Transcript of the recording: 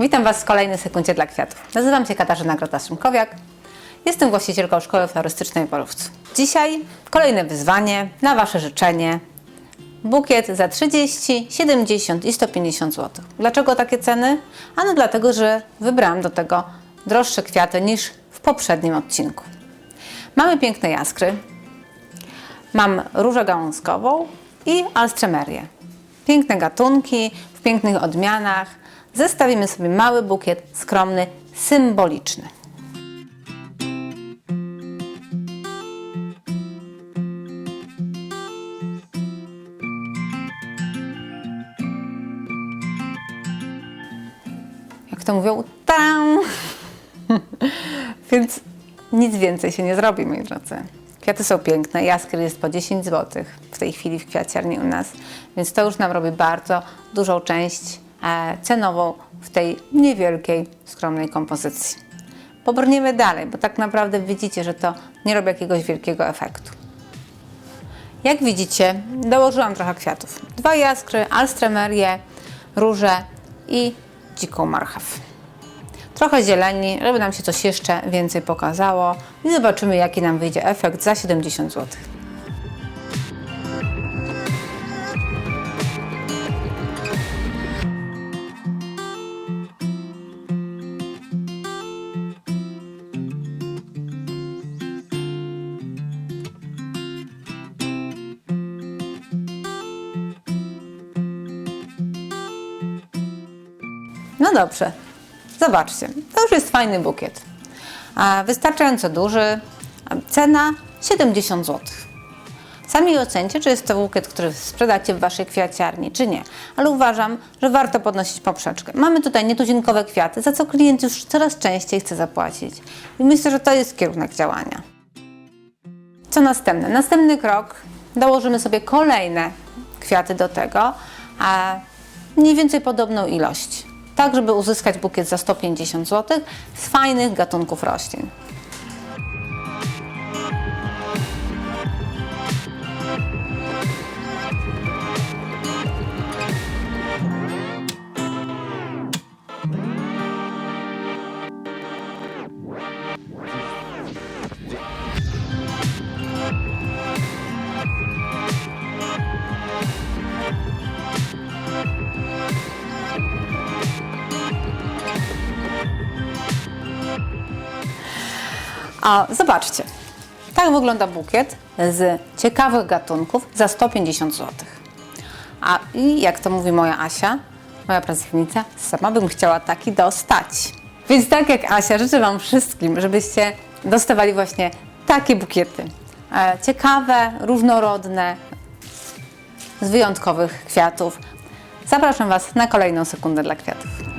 Witam Was w kolejnej sekundzie dla kwiatów. Nazywam się Katarzyna Grota-Szymkowiak. Jestem właścicielką Szkoły Florystycznej w Borówcu. Dzisiaj kolejne wyzwanie na Wasze życzenie. Bukiet za 30, 70 i 150 zł. Dlaczego takie ceny? Ano dlatego, że wybrałam do tego droższe kwiaty niż w poprzednim odcinku. Mamy piękne jaskry, Mam różę gałązkową i alstremerię. Piękne gatunki, w pięknych odmianach. Zestawimy sobie mały bukiet, skromny, symboliczny. Jak to mówią, tam. Więc nic więcej się nie zrobi, moi drodzy. Kwiaty są piękne, jaskier jest po 10 zł w tej chwili w kwiaciarni u nas, więc to już nam robi bardzo dużą część e, cenową w tej niewielkiej, skromnej kompozycji. Pobrniemy dalej, bo tak naprawdę widzicie, że to nie robi jakiegoś wielkiego efektu. Jak widzicie, dołożyłam trochę kwiatów. Dwa jaskry, alstremerię, róże i dziką marchew trochę zieleni, żeby nam się coś jeszcze więcej pokazało i zobaczymy jaki nam wyjdzie efekt za 70 zł. No dobrze, zobaczcie, to już jest fajny bukiet. Wystarczająco duży, cena 70 zł. Sami ocencie, czy jest to bukiet, który sprzedacie w Waszej kwiaciarni, czy nie. Ale uważam, że warto podnosić poprzeczkę. Mamy tutaj nietuzinkowe kwiaty, za co klient już coraz częściej chce zapłacić. I myślę, że to jest kierunek działania. Co następne? Następny krok, dołożymy sobie kolejne kwiaty do tego, a mniej więcej podobną ilość. Tak, żeby uzyskać bukiet za 150 zł z fajnych gatunków roślin. A zobaczcie, tak wygląda bukiet z ciekawych gatunków za 150 zł. A i jak to mówi moja Asia, moja pracownica, sama bym chciała taki dostać. Więc tak jak Asia, życzę Wam wszystkim, żebyście dostawali właśnie takie bukiety. E, Ciekawe, różnorodne, z wyjątkowych kwiatów. Zapraszam Was na kolejną sekundę dla kwiatów.